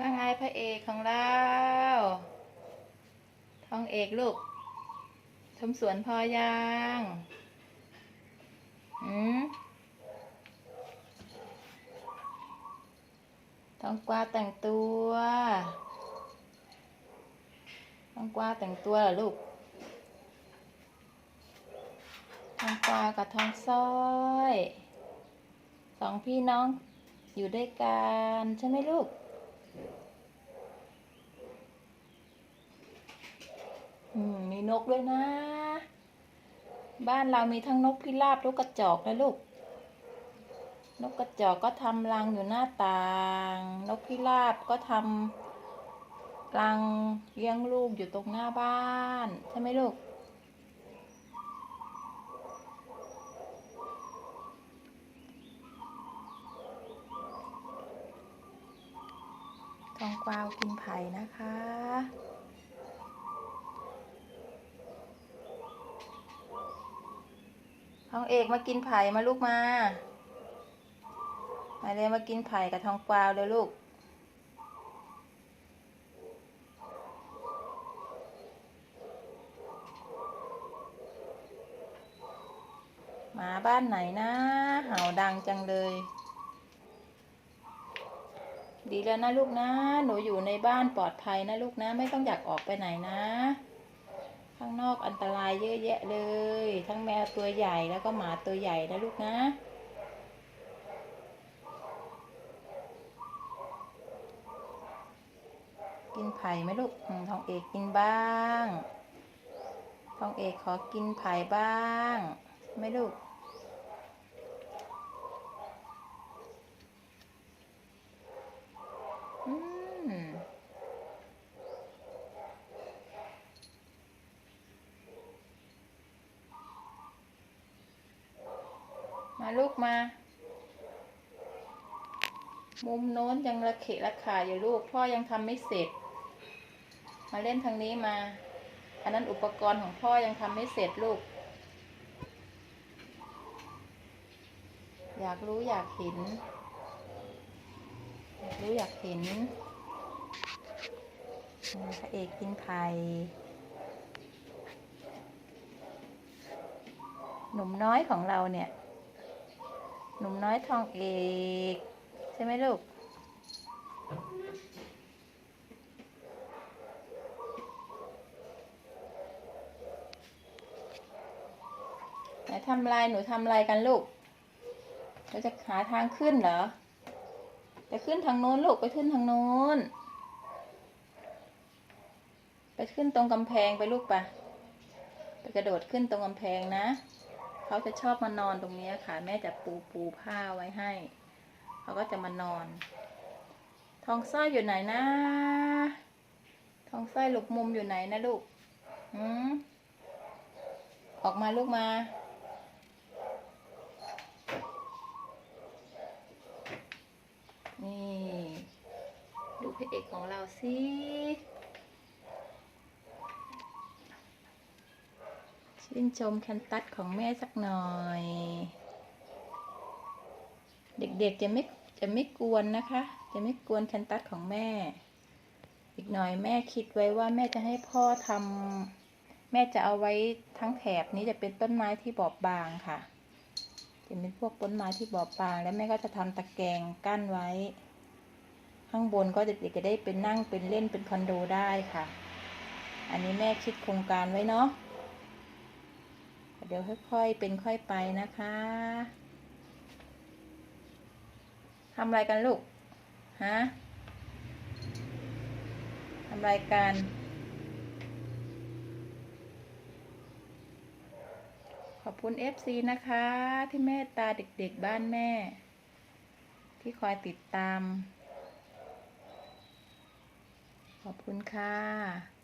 ว่าไงพระเอกของเราทองเอกลูกชมสวนพอยังอืมทองกวาแต่งตัวทองกวาแต่งตัวเหรอลูกทองกวากับทองสร้อยสองพี่น้องอยู่ด้วยกันใช่ไหมลูก อืมมี นกด้วยนะ บ้านเรามีทั้งนกพิราบนกกระจอกนะลูก นกกระจอกก็ทำรังอยู่หน้าต่าง นกพิราบก็ทำรังเลี้ยงลูกอยู่ตรงหน้าบ้านใช่ไหมลูกทองกวาวกินไผ่นะคะ ทองเอกมากินไผ่มาลูกมา มาเลยมากินไผ่กับทองกวาวเลยลูก หมาบ้านไหนนะเห่าดังจังเลย ดีแล้วนะลูกนะ หนูอยู่ในบ้านปลอดภัยนะลูกนะ ไม่ต้องอยากออกไปไหนนะ ข้างนอกอันตรายเยอะแยะเลย ทั้งแมวตัวใหญ่แล้วก็หมาตัวใหญ่นะลูกนะกินไผ่ไหมลูกทองเอกกินบ้างทองเอกขอกินไผ่บ้างไหม่ลูก ลูกมา มุมโน้นยังระเขะระขาอยู่ลูก พ่อยังทำไม่เสร็จ มาเล่นทางนี้มา อันนั้นอุปกรณ์ของพ่อยังทำไม่เสร็จลูก อยากรู้อยากเห็น อยากรู้อยากเห็นพระเอกกินไผ่หนุ่มน้อยของเราเนี่ย หนุ่มน้อยทองเอกใช่ไหมลูก ไหนทำลายหนูทำอะไรกันลูก เราจะหาทางขึ้นเหรอจะขึ้นทางโน้นลูกไปขึ้นทางโน้น ไปขึ้นตรงกำแพงไปลูกปะไปกระโดดขึ้นตรงกำแพงนะ เขาจะชอบมานอนตรงนี้ค่ะ แม่จะปูปูผ้าไว้ให้ เขาก็จะมานอน ทองสร้อยอยู่ไหนนะ ทองสร้อยหลบมุมอยู่ไหนนะลูกหืมออกมาลูกมา นี่ ดูพระเอกของเราสิ ชื่นชมแคนตัสของแม่สักหน่อย เด็กๆจะไม่จะไม่กวนนะคะ จะไม่กวนแคนตัสของแม่ อีกหน่อยแม่คิดไว้ว่าแม่จะให้พ่อทำแม่จะเอาไว้ทั้งแถบนี้จะเป็นต้นไม้ที่บอบบางค่ะจะเป็นพวกต้นไม้ที่บอบบาง แล้วแม่ก็จะทำตะแกรงกั้นไว้ ข้างบนก็เด็กๆจะได้เป็นนั่งเป็นเล่นเป็นคอนโดได้ค่ะ อันนี้แม่คิดโครงการไว้เนาะ เดี๋ยวค่อยๆเป็นค่อยไปนะคะทำอะไรกันลูก ฮะทำรายการขอบคุณ FC นะคะ ที่เมตตาเด็กๆบ้านแม่ ที่คอยติดตาม ขอบคุณค่ะ